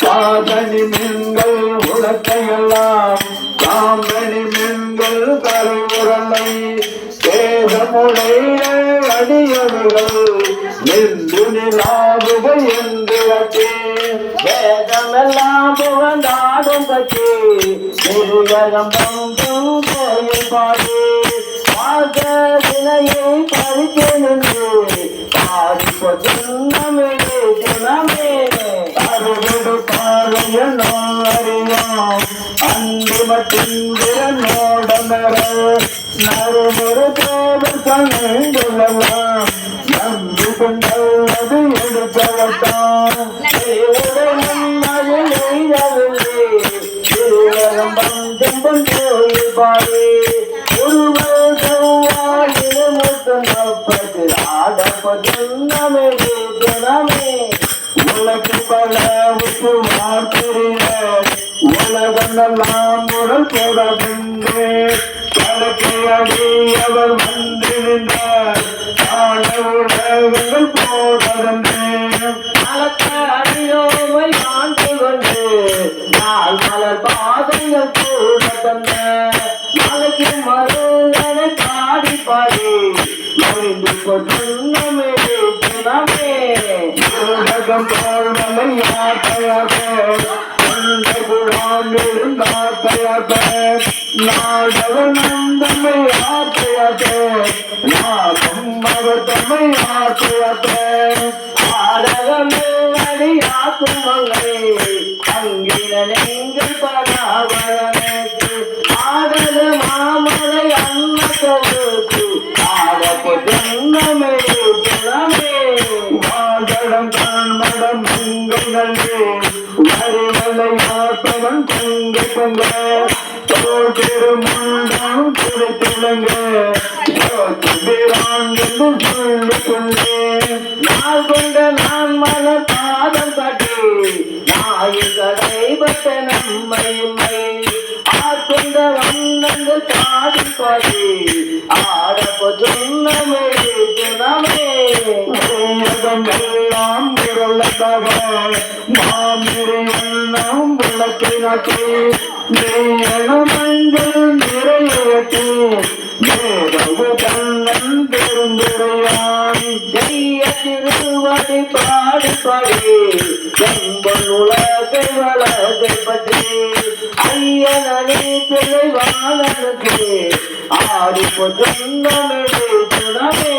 காதணி மீன்கள் உலக்கையெல்லாம் காமணி மீன்கள் கரை உரலை சேதமுடைய அடியவர்கள் நின்று நிலாவுக என்று வேதமெல்லாம் புகழ்ந்தாடும் கோயில் பாடி. வினையை பறித்து நின்று பாடி பொன்னமிடு துணமே அறுவடு பாறையன் அறியாம் அந்திமத்திந்திர நோடமர நறுமுறு தேவர் கண்ணுள்ளலாம் நம்பி கொண்டது எடுத்தவத்தான் உலகு பல விட்டு உலகமெல்லாம் உடல் போட வென்று கலக்கை அடியவர் வந்து நின்றார் ஆன உலகங்கள் போடவென்றேன் பாதைகள் கூட தந்த மருந்தனை பாடி பாடி உலகம் போல்வலை யாத்தையாக கொண்ட குழாம் இருந்தாத்தையாக நாடவன் நந்தமை யாத்தையாக நாகம் மகத்தமை யாத்தையாக ஆடகமில்லடி ஆக்குமலை அங்கிரனெங்கள் பராவரனுக்கு ஆடக மாமலை அன்னதோ யாத்தவன் பொங்க பொங்க தோல் திருமுண்டம் துடைத்துலங்க பிரான் என்று சொல்லி கொண்டேன். நாள் கொண்ட நான் பாதம் காட்டி நம்மையுமை ஆட்கொண்ட வண்ணங்கள் பாடி பாடி எல்லாம் மாமிரை எல்லாம் விளக்கை நாட்டி நீயன மஞ்சள் நிறையட்டி மேதவு பெருந்துரையான் ஜெய திருவடி பாடி பாடி. செம்பன் உலகை பற்றி ஐயனே ஆடி பொன்னமே துணமே